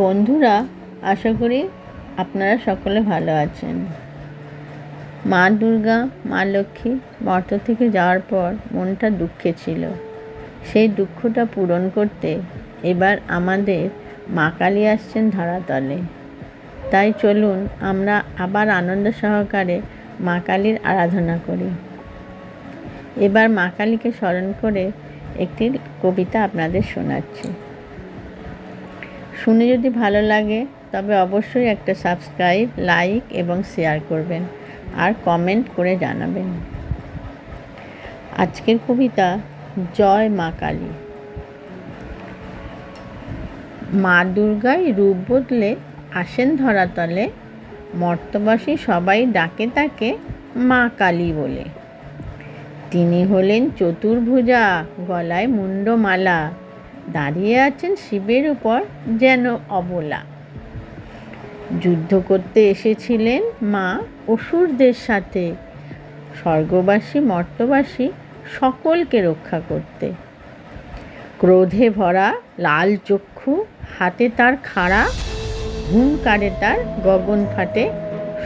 বন্ধুরা, আশা করি আপনারা সকলে ভালো আছেন। মা দুর্গা, মা লক্ষ্মী মর্ত থেকে যাওয়ার পর মনটা দুঃখে ছিল। সেই দুঃখটা পূরণ করতে এবার আমাদের মা কালী আসছেন ধরাতলে। তাই চলুন আমরা আবার আনন্দ সহকারে মা কালীর আরাধনা করি। এবার মা কালীকে স্মরণ করে একটি কবিতা আপনাদের শোনাচ্ছি। শুনে যদি ভালো লাগে, তবে অবশ্যই একটা সাবস্ক্রাইব, লাইক এবং শেয়ার করবেন আর কমেন্ট করে জানাবেন। আজকের কবিতা, জয় মা কালী। মা দুর্গায় রূপ বদলে আসেন ধরাতলে মর্তবাসী সবাই ডাকে তাকে মা কালী বলে। তিনি হলেন চতুর্ভুজা, গলায় মুন্ডমালা দাঁড়িয়ে আছেন শিবের উপর যেন অবলা। যুদ্ধ করতে এসেছিলেন মা অসুরদের সাথে। স্বর্গবাসী, মর্তবাসী সকলকে রক্ষা করতে। ক্রোধে ভরা লাল চক্ষু, হাতে তার খাড়া, হুঙ্কারে তার গগন ফাটে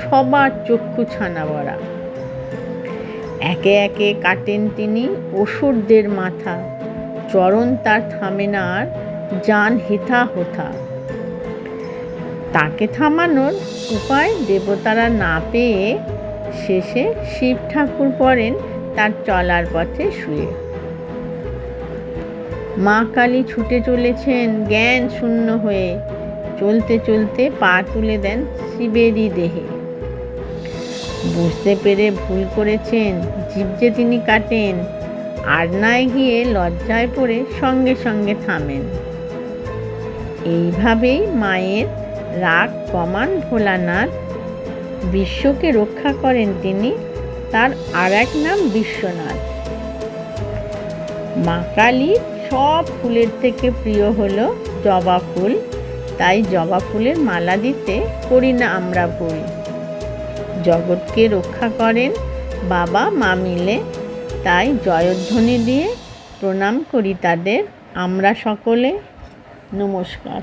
সবার চক্ষু ছানা ভরা। একে একে কাটেন তিনি অসুরদের মাথা। চরণ তার থামে না যান হেথা হোথা তাকে থামানোর উপায় দেবতারা না পেয়ে শেষে শিব ঠাকুর পড়েন তার চলার পথে শুয়ে। মা কালী ছুটে চলেছেন জ্ঞান শূন্য হয়ে। চলতে চলতে পা তুলে দেন শিবেরই দেহে। বুঝতে পেরে ভুল করেছেন, জীব যে তিনি কাটেন আর নাই গিয়ে লজ্জায় পড়ে সঙ্গে সঙ্গে থামেন। এইভাবেই মায়ের রাগ, কমান, ভোলানাথ বিশ্বকে রক্ষা করেন তিনি, তার আর এক নাম বিশ্বনাথ। মা কালীর সব ফুলের থেকে প্রিয় হলো জবা ফুল, তাই জবা ফুলের মালা দিতে করি না আমরা ভুল জগৎকে রক্ষা করেন বাবা মা মিলে তাই জয়ধ্বনি দিয়ে প্রণাম করি তাদের। আমরা সকলে নমস্কার।